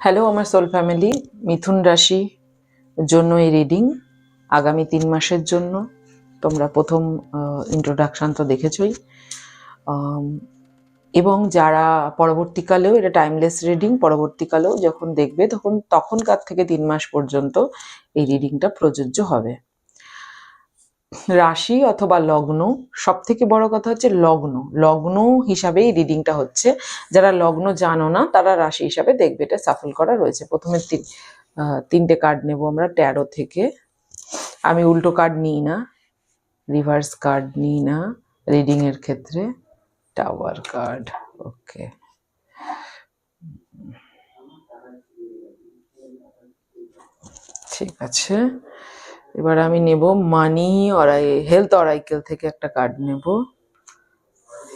Hello আমার soul family মিথুন রাশি জন্য এই রিডিং আগামী তিন মাসের জন্য। তোমরা প্রথম ইন্ট্রোডাকশান তো দেখেছই। এবং যারা পরবর্তীকালেও, এটা টাইমলেস রিডিং পরবর্তীকালেও যখন দেখবে, তখন, তখনকার থেকে তিন মাস পর্যন্ত এই রিডিংটা প্রযোজ্য হবে। রাশি অথবা লগ্ন সব থেকে বড় কথা হচ্ছে লগ্ন। লগ্ন হিসাবেই রিডিংটা হচ্ছে। যারা লগ্ন জানো না, তারা রাশি হিসাবে দেখবে এটা সাফল করা রয়েছে। প্রথমে তিন তিনটে কার্ড নেব আমরা ট্যারো থেকে। আমি উল্টো কার্ড নিই না রিভার্স কার্ড নিই না রিডিং এর ক্ষেত্রে টাওয়ার কার্ড ওকে ঠিক আছে। এবার আমি নেব মানি অরাই হেলথ অরাইকেল থেকে একটা কার্ড নেব।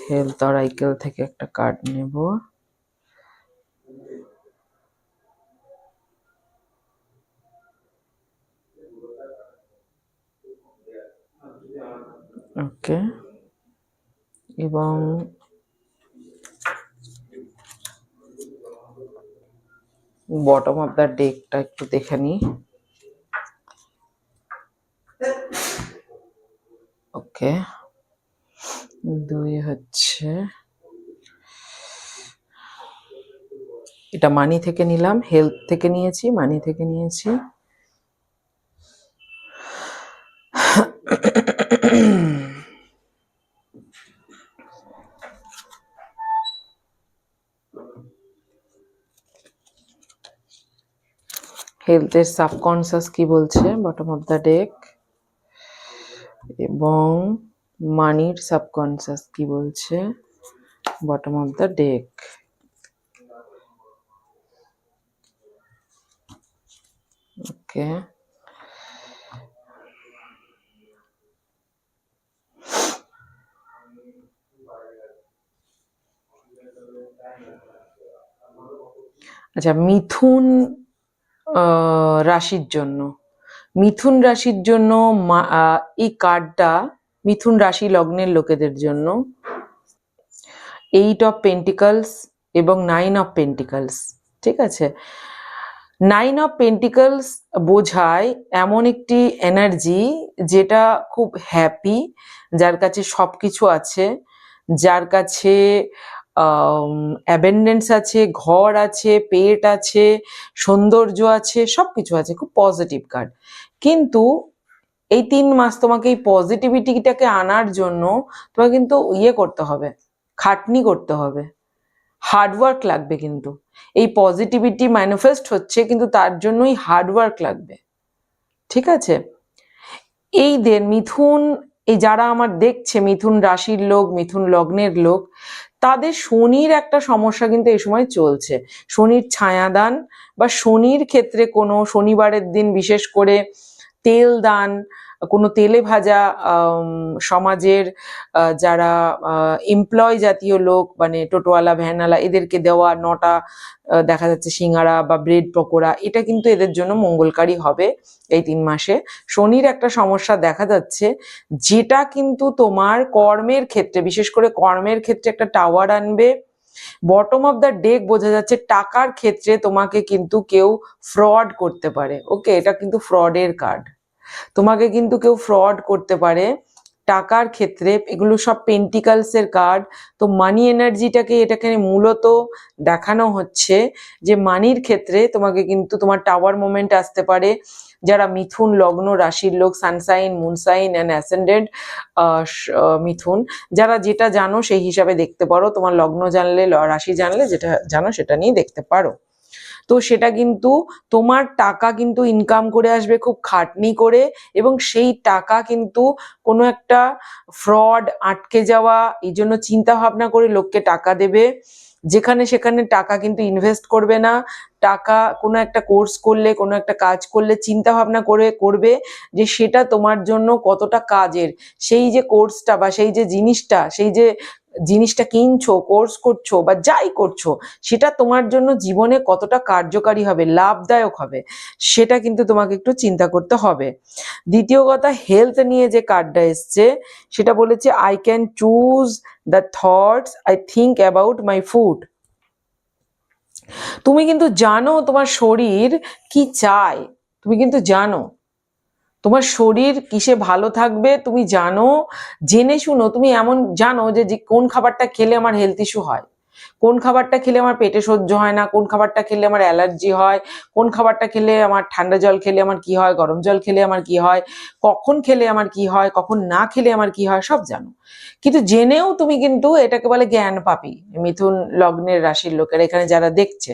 হেলথ অরাইকেল থেকে একটা কার্ড নেব। ওকে এবং বটম অফ দ্য ডেকটা একটু দেখে নিই। ওকে দুই হচ্ছে, এটা মানি থেকে নিলাম হেলথ থেকে নিয়েছি মানি থেকে নিয়েছি। হেলথের সাবকনসিয়াস কি বলছে বটম অফ দ্য ডেক এবং মানির সাবকনসিয়াস কি বলছে? Bottom of the deck okay আচ্ছা মিথুন রাশির জন্য। মিথুন রাশির জন্য এই কার্ডটা মিথুন রাশি লগ্নের লোকেদের জন্য। এইট অফ পেন্টিকলস এবং নাইন অফ পেন্টিকলস ঠিক আছে? নাইন অফ পেন্টিকলস বোঝায় এমন একটি এনার্জি যেটা খুব হ্যাপি যার কাছে সব কিছু আছে, যার কাছে অ্যাবেন্ডেন্স আছে, ঘর আছে, পেট আছে, সৌন্দর্য আছে সব কিছু আছে, খুব পজিটিভ কার্ড কিন্তু এই তিন মাস তোমাকে এই পজিটিভিটিটাকে আনার জন্য তোমাকে কিন্তু ইয়ে করতে হবে, খাটনি করতে হবে। হার্ডওয়ার্ক লাগবে কিন্তু। এই পজিটিভিটি ম্যানিফেস্ট হচ্ছে কিন্তু তার জন্যই হার্ডওয়ার্ক লাগবে। ঠিক আছে? এই দেন মিথুন, এই যারা আমার দেখছে, মিথুন রাশির লোক, মিথুন লগ্নের লোক তাদের শনির একটা সমস্যা কিন্তু এই সময় চলছে। শনির ছায়াদান বা শনির ক্ষেত্রে কোনো শনিবারের দিন বিশেষ করে তেল দান কোনো তেলে ভাজা সমাজের যারা এমপ্লয় জাতীয় লোক মানে টোটোওয়ালা, ভ্যানওয়ালা, এদেরকে দেওয়া নটা দেখা যাচ্ছে সিঙ্গারা বা ব্রেড পকোড়া, এটা কিন্তু এদের জন্য মঙ্গলকারী হবে এই তিন মাসে। শনির একটা সমস্যা দেখা যাচ্ছে, যেটা কিন্তু তোমার কর্মের ক্ষেত্রে, বিশেষ করে কর্মের ক্ষেত্রে একটা টাওয়ার আনবে বটম অফ দ্য ডেক বোঝা যাচ্ছে টাকার ক্ষেত্রে তোমাকে কিন্তু কেউ ফ্রড করতে পারে ওকে এটা কিন্তু ফ্রডের কার্ড তোমাকে কিন্তু কেউ ফ্রড করতে পারে। টাকার ক্ষেত্রে এগুলো সব পেন্টিকালস এর কার্ড তো মানি এনার্জিটাকে এটাকে মূলত দেখানো হচ্ছে যে মানির ক্ষেত্রে তোমাকে কিন্তু তোমার টাওয়ার মোমেন্ট আসতে পারে। যারা মিথুন, লগ্ন, রাশির লোক sun sign moon sign and ascended মিথুন, যারা যেটা জানো সেই হিসাবে দেখতে পারো। তোমার লগ্ন জানলে রাশি জানলে যেটা জানো সেটা নিয়ে দেখতে পারো। তো সেটা কিন্তু তোমার টাকা কিন্তু ইনকাম করে আসবে খুব খাটনি করে এবং সেই টাকা কিন্তু কোনো একটা ফ্রড আটকে যাওয়া, এই জন্য চিন্তা ভাবনা করে লোককে টাকা দেবে। যেখানে সেখানে টাকা কিন্তু ইনভেস্ট করবে না। টাকা কোনো একটা কোর্স করলে, কোনো একটা কাজ করলে চিন্তা ভাবনা করে করবে যে সেটা তোমার জন্য কতটা কাজের। সেই যে কোর্সটা বা সেই যে জিনিসটা, সেই যে জিনিসটা কিনছো কোর্স করছ বা যাই করছ, সেটা তোমার জন্য জীবনে কতটা কার্যকারী হবে, লাভদায়ক হবে, সেটা কিন্তু তোমাকে একটু চিন্তা করতে হবে। দ্বিতীয় কথা হেলথ নিয়ে যে কার্ডটা এসছে, সেটা বলেছে I can choose the thoughts I think about my food তুমি কিন্তু জানো তোমার শরীর কি চায়, তুমি কিন্তু জানো। তোমার শরীর কিসে ভালো থাকবে তুমি জানো, জেনে শুনো, তুমি এমন জানো যে কোন খাবারটা খেলে আমার হেলথ ইস্যু হয়। কোন খাবারটা খেলে আমার পেটে সহ্য হয় না? কোন খাবারটা খেলে আমার অ্যালার্জি হয়? কোন খাবারটা খেলে আমার ঠান্ডা জল খেলে আমার কি হয়? গরম জল খেলে আমার কি হয়? কখন খেলে আমার কি হয়? কখন না খেলে আমার কি হয়? সব জানো। কিন্তু জেনেও তুমি কিন্তু এটাকে বলে জ্ঞান পাপি, মিথুন লগ্নের রাশির লোকেরা এখানে যারা দেখছে।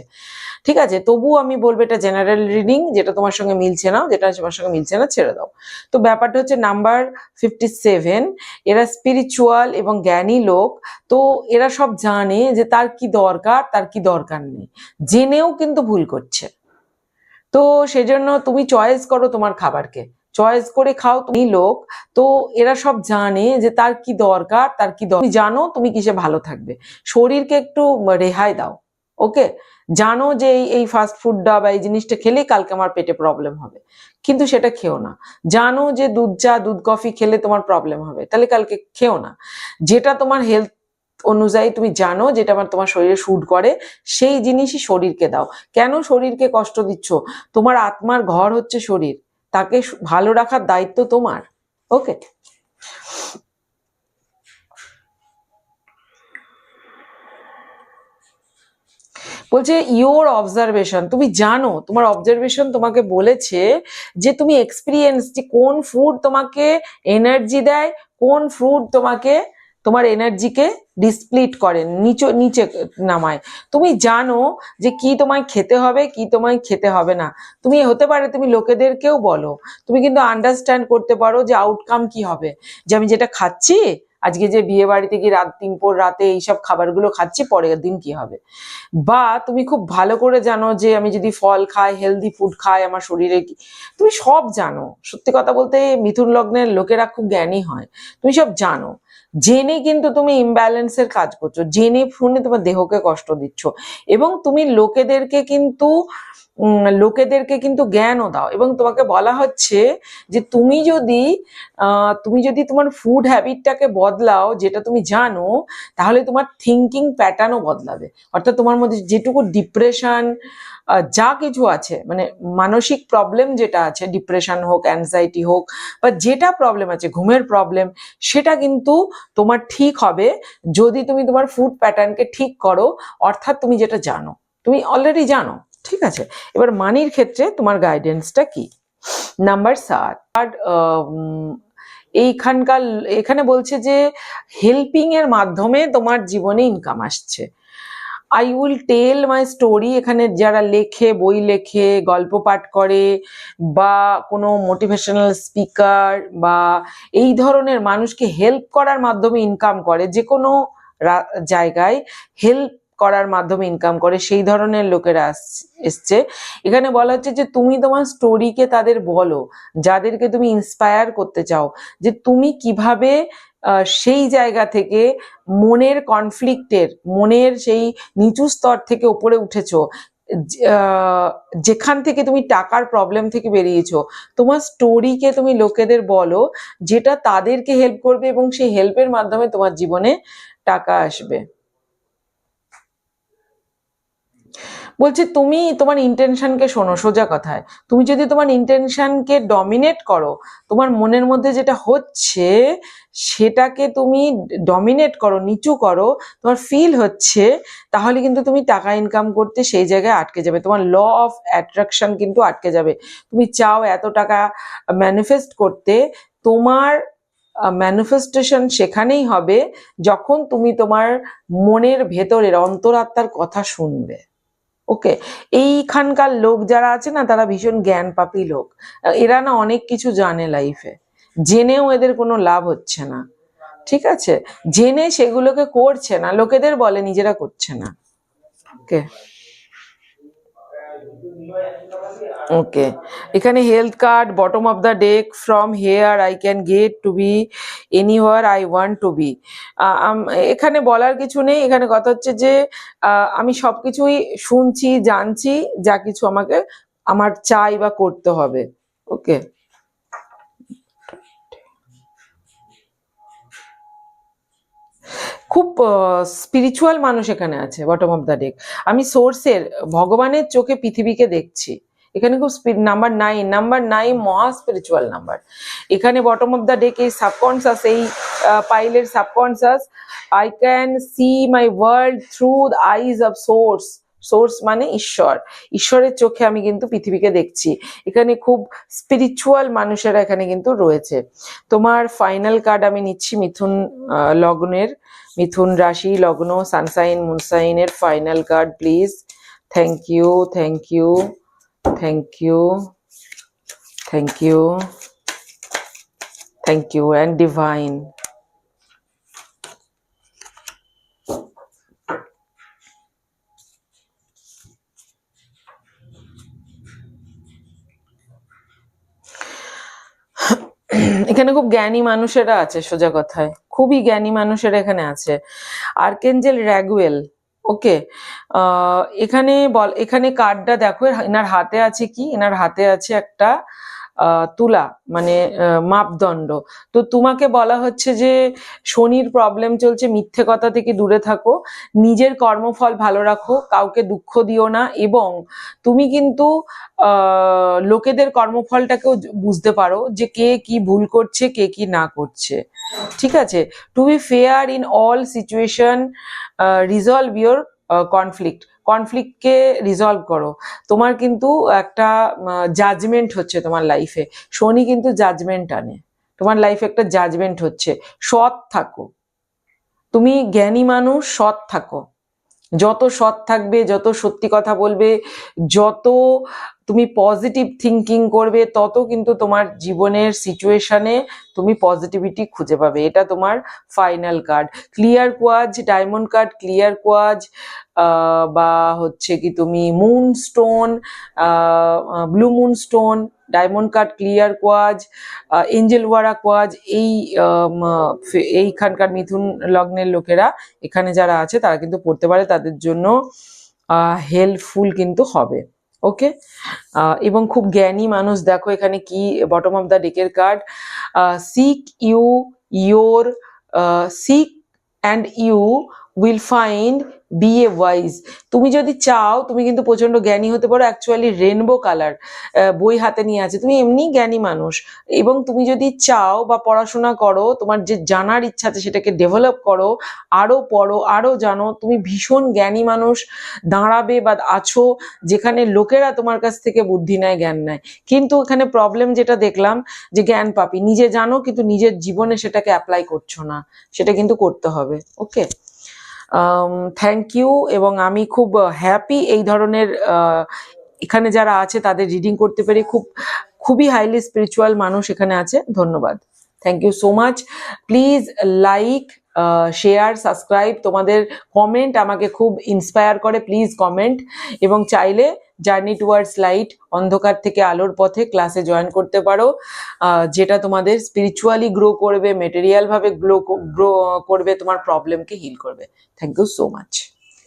ঠিক আছে, তবুও আমি বলব এটা জেনারেল রিডিং যেটা তোমার সঙ্গে মিলছে না, যেটা তোমার সঙ্গে মিলছে না, ছেড়ে দাও। তো ব্যাপারটা হচ্ছে নাম্বার ফিফটি সেভেন এরা স্পিরিচুয়াল এবং জ্ঞানী লোক। তো এরা সব জানে যে তার কি দরকার, তার কি দরকার নেই। জেনেও কিন্তু ভুল করছে। তো সেজন্য তুমি চয়েস করো তোমার খাবারকে। চয়েস করে খাও তুমি লোক। তো এরা সব জানে যে তার কি দরকার, তার কি দরকার। জানো তুমি কিসে ভালো থাকবে। শরীরকে একটু রেহাই দাও, ওকে? জানো যে এই ফাস্ট ফুডটা বা এই জিনিসটা খেলেই কালকে আমার পেটে প্রবলেম হবে। কিন্তু সেটা খেও না। জানো যে দুধ চা, দুধ কফি খেলে তোমার প্রবলেম হবে। তাহলে কালকে খেও না। যেটা তোমার হেলথ অনুযায়ী তুমি জানো যেটা আমার, তোমার শরীরে শুট করে, সেই জিনিসই শরীরকে দাও। কেন শরীরকে কষ্ট দিচ্ছ? তোমার আত্মার ঘর হচ্ছে শরীর। তাকে ভালো রাখার দায়িত্ব তোমার। ওকে বলছে ইওর অবজারভেশন তুমি জানো, তোমার অবজারভেশন তোমাকে বলেছে যে তুমি এক্সপিরিয়েন্স যে কোন ফুড তোমাকে এনার্জি দেয়, কোন ফুড তোমাকে তোমার এনার্জিকে ডিসপ্লিট করে, নিচে নিচে নামায়। তুমি জানো যে কি তোমায় খেতে হবে, কি তোমায় খেতে হবে না। তুমি হতে পারে তুমি লোকেদেরকেও বলো। তুমি কিন্তু আন্ডারস্ট্যান্ড করতে পারো যে আউটকাম কি হবে। যে আমি যেটা খাচ্ছি আজকে যে বিয়ে বাড়িতে গিয়ে রাত তিন পর রাতে এইসব খাবারগুলো খাচ্ছি, পরের দিন কি হবে? বা তুমি খুব ভালো করে জানো যে আমি যদি ফল খাই হেলদি ফুড খাই, আমার শরীরে কি তুমি সব জানো। সত্যি কথা বলতে মিথুন লগ্নের লোকেরা খুব জ্ঞানী হয়। তুমি সব জানো। জেনে কিন্তু তুমি ইমব্যালেন্সের কাজ করছ। জেনে শুনে তোমার দেহকে কষ্ট দিচ্ছ। এবং তুমি লোকেদেরকে কিন্তু লোকেদেরকে কিন্তু জ্ঞানও দাও। এবং তোমাকে বলা হচ্ছে যে তুমি যদি তুমি যদি তোমার ফুড হ্যাবিটটাকে বদলাও, যেটা তুমি জানো, তাহলে তোমার থিঙ্কিং প্যাটার্নও বদলাবে। অর্থাৎ তোমার মধ্যে যেটুকু ডিপ্রেশন যা কিছু আছে মানে মানসিক প্রবলেম যেটা আছে ডিপ্রেশন হোক অ্যাংজাইটি হোক, বা যেটা প্রবলেম আছে, ঘুমের প্রবলেম সেটা কিন্তু তোমার ঠিক হবে যদি তুমি তোমার ফুড প্যাটার্নকে ঠিক করো, অর্থাৎ তুমি যেটা জানো। তুমি অলরেডি জানো। ঠিক আছে? এবার মানির ক্ষেত্রে তোমার গাইডেন্সটা কি? নাম্বার সাত আর এইখানকার, এখানে বলছে যে হেল্পিং এর মাধ্যমে তোমার জীবনে ইনকাম আসছে। I will tell my story এখানে যারা লেখে, বই লেখে, গল্প পাঠ করে, বা কোনো মোটিভেশনাল স্পিকার বা এই ধরনের মানুষকে হেল্প করার মাধ্যমে ইনকাম করে যে কোনো জায়গায় হেল্প করার মাধ্যমে ইনকাম করে, সেই ধরনের লোকেরা এসছে। এখানে বলা হচ্ছে যে, তুমি তোমার স্টোরিকে তাদের বলো, যাদেরকে তুমি ইন্সপায়ার করতে চাও, যে তুমি কীভাবে সেই জায়গা থেকে মনের কনফ্লিক্টের মনের সেই নিচু স্তর থেকে উপরে উঠেছো যেখান থেকে তুমি টাকার প্রবলেম থেকে বেরিয়েছো, তোমার স্টোরিকে তুমি লোকেদের বলো, যেটা তাদেরকে হেল্প করবে এবং সেই হেল্পের মাধ্যমে তোমার জীবনে টাকা আসবে। বলছি তুমি তোমার ইন্টেনশনকে শোনো, সোজা কথায়। তুমি যদি তোমার ইন্টেনশনকে ডমিনেট করো, তোমার মনের মধ্যে যেটা হচ্ছে, সেটাকে তুমি ডমিনেট করো, নিচু করো, তোমার ফিল হচ্ছে, তাহলে কিন্তু তুমি টাকা ইনকাম করতে সেই জায়গায় আটকে যাবে। তোমার ল অফ অ্যাট্রাকশন কিন্তু আটকে যাবে। তুমি চাও এত টাকা ম্যানিফেস্ট করতে, তোমার ম্যানিফেস্টেশন সেখানেই হবে যখন তুমি তোমার মনের ভেতরের অন্তরাত্মার কথা শুনবে। ওকে, এইখানকার লোক যারা আছে না, তারা ভীষণ জ্ঞান পাপি লোক। এরা না অনেক কিছু জানে লাইফে জেনেও এদের কোনো লাভ হচ্ছে না। ঠিক আছে? জেনে সেগুলোকে করছে না। লোকেদের বলে, নিজেরা করছে না। ওকে। ওকে এখানে health card bottom of the deck from here I can get to be anywhere I want to be এখানে বলার কিছু নেই, এখানে কথা হচ্ছে যে আমি সবকিছুই শুনছি, জানছি, যা কিছু আমাকে, আমার চাই বা করতে হবে। ওকে খুব স্পিরিচুয়াল মানুষ এখানে আছে বটম অফ দ্য ডেক আমি সোর্সের ভগবানের চোখে পৃথিবীকে দেখছি। এখানে খুব speed number nine number nine মহা স্পিরিচুয়াল নাম্বার এখানে বটম অফ দ্য ডেক এই সাবকনসাস এই পাইলের subconscious I can see my world through the eyes of source source মানে ঈশ্বর। ঈশ্বরের চোখে আমি কিন্তু পৃথিবীকে দেখছি। এখানে খুব স্পিরিচুয়াল মানুষেরা এখানে কিন্তু রয়েছে। তোমার ফাইনাল কার্ড আমি নিচ্ছি মিথুন লগ্নের। মিথুন রাশি, লগ্ন sun sign মুনসাইনের final card please thank you thank you thank you thank you thank you and divine এখানে খুব জ্ঞানী মানুষেরা আছে সোজা কথায়। খুবই জ্ঞানী মানুষেরা এখানে আছে। আর্কেঞ্জেল র্যাগুয়েল। ওকে এখানে বল এখানে কার্ডটা দেখো এনার হাতে আছে কি? এনার হাতে আছে একটা তুলা মানে মাপদণ্ড। তো তোমাকে বলা হচ্ছে যে, শনির প্রবলেম চলছে, মিথ্যে কথা থেকে দূরে থাকো, নিজের কর্মফল ভালো রাখো, কাউকে দুঃখ দিও না, এবং তুমি কিন্তু লোকেদের কর্মফলটাকেও বুঝতে পারো যে কে কি ভুল করছে, কে কি না করছে। ঠিক আছে? To be fair in all situation resolve your conflict কনফ্লিক্টকে resolve করো। তোমার কিন্তু একটা জাজমেন্ট হচ্ছে তোমার লাইফে শনি কিন্তু জাজমেন্ট আনে। তোমার লাইফে একটা জাজমেন্ট হচ্ছে। সৎ থাকো। তুমি জ্ঞানী মানুষ, সৎ থাকো। যত সৎ থাকবে, যত সত্যি কথা বলবে, যত তুমি পজিটিভ থিঙ্কিং করবে, তত কিন্তু তোমার জীবনের সিচুয়েশনে তুমি পজিটিভিটি খুঁজে পাবে। এটা তোমার final card clear quartz diamond card clear quartz বা হচ্ছে কি তুমি moonstone blue moonstone diamond card clear quartz angel aura quartz, এই এইখানকার মিথুন লগ্নের লোকেরা এখানে যারা আছে, তারা কিন্তু পড়তে পারে, তাদের জন্য হেল্পফুল কিন্তু হবে ওকে এবং খুব জ্ঞানী মানুষ, দেখো এখানে কি bottom of the ডেকের card seek you your seek and you will find be a wise তুমি যদি চাও, তুমি কিন্তু প্রচণ্ড জ্ঞানী হতে পারো অ্যাকচুয়ালি রেনবো কালার বই হাতে নিয়ে আছে। তুমি এমনি জ্ঞানী মানুষ। এবং তুমি যদি চাও বা পড়াশোনা করো, তোমার যে জানার ইচ্ছা আছে সেটাকে ডেভেলপ করো, আরও পড়ো, আরও জানো, তুমি ভীষণ জ্ঞানী মানুষ, দাঁড়াবে বা আছো, যেখানে লোকেরা তোমার কাছ থেকে বুদ্ধি নেয়, জ্ঞান নেয়। কিন্তু এখানে প্রবলেম যেটা দেখলাম, যে জ্ঞান পাপি। নিজে জানো, কিন্তু নিজের জীবনে সেটাকে অ্যাপ্লাই করছ না। সেটা কিন্তু করতে হবে। ওকে থ্যাংক ইউ এবং আমি খুব হ্যাপি এই ধরনের এখানে যারা আছে তাদের রিডিং করতে পেরে খুব, খুবই হাইলি স্পিরিচুয়াল মানুষ এখানে আছে। ধন্যবাদ। Thank you so much please like share subscribe তোমাদের কমেন্ট আমাকে খুব ইন্সপায়ার করে। প্লিজ কমেন্ট এবং চাইলে জার্নি টুয়ার্ডস লাইট অন্ধকার থেকে আলোর পথে ক্লাসে জয়েন করতে পারো। যেটা তোমাদের স্পিরিচুয়ালি গ্রো করবে মেটেরিয়াল ভাবে গ্রো গ্রো করবে, তোমার প্রবলেমকে হিল করবে। Thank you so much